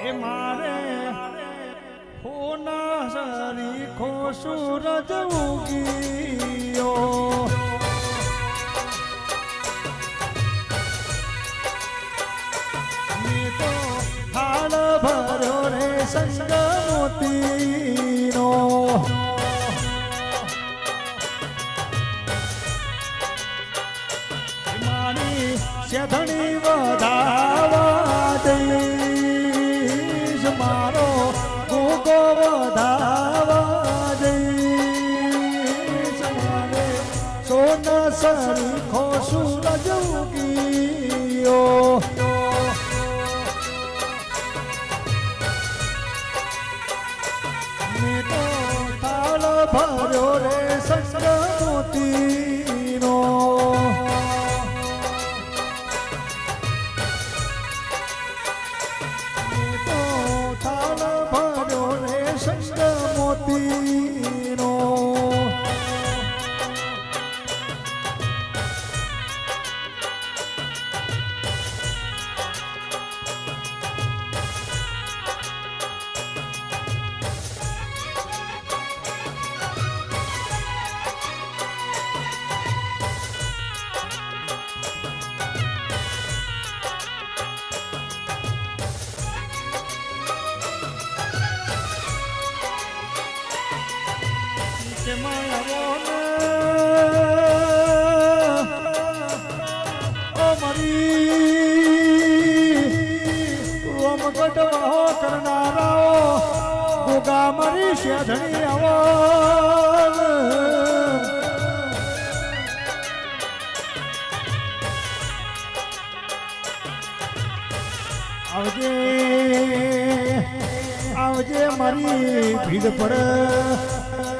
એ મારે હોના સરી ખો સૂરજ ઉગીયો. ભરો રે સંગ મોતીનો મારી શેધણી વધાવા દઈશ મારો ગોગો વધાવા મારે સોન સરખો સૂરજ ઉગીયો. ભર્યો કે માયાવોને ઓ મારી. રોમ ગઢવાહો કરનારાઓ ગોગા મારી શેધણી આવો આવજે આવજે મારી ભીડ પર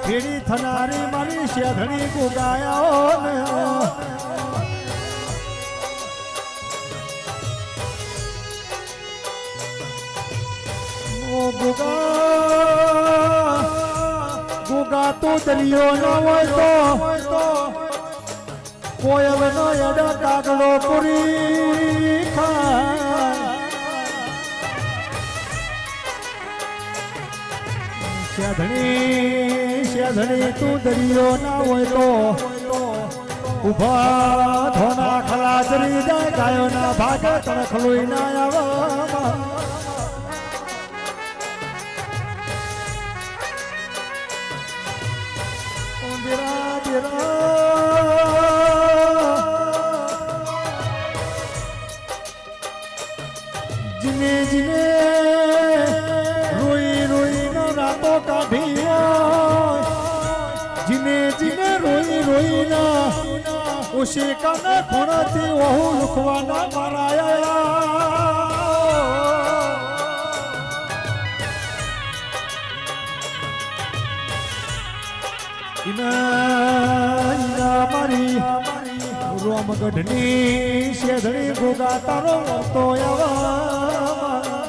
ભેડી થનારી મારી શેધણી ઓ ગુગા ગુગા તો દરિયો ન હોય તો કોયલ નો એડા કાગડો પૂરી શેધણી શેધણી તું દરિયો ના હોય તો. ઊભા ધોના ખલાચરી જાય ગાયો ના ભાગે તણખલુઈ ના આવા ઉંદરા જીને જીને રોઈ રોઈ નો રાતો કાઢી જીને જીને રોઈ રોઈ ના ઉશી કાને ખૂણાથી ઓહુ લુખવાના મારાયા મારી રોમગઢની શેધણી ગોગા તારો તો આવા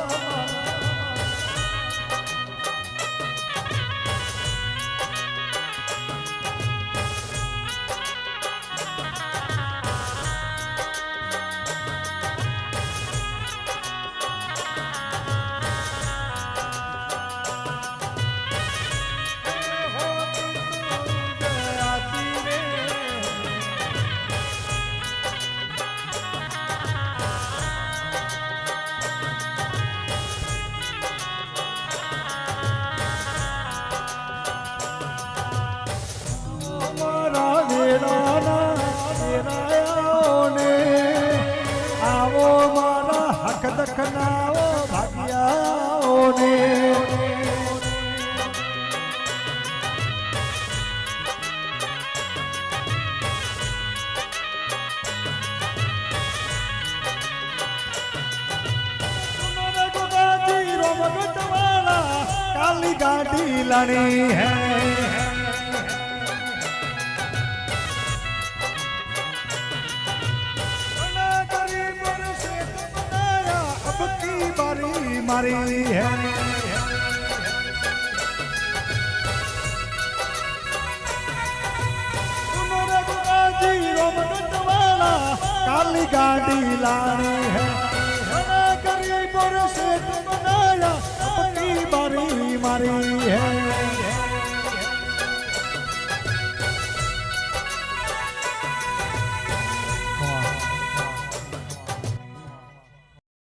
મારા વેળાના વેરાયાઓને આવો મારા હક દખનાઓ ભાગ્યાઓને. કાલી ગાડી લણી હૈ. મારી હે. કાલી ગાડી લાણી હે. કરી પર શેઠ બનાયા મારી હે.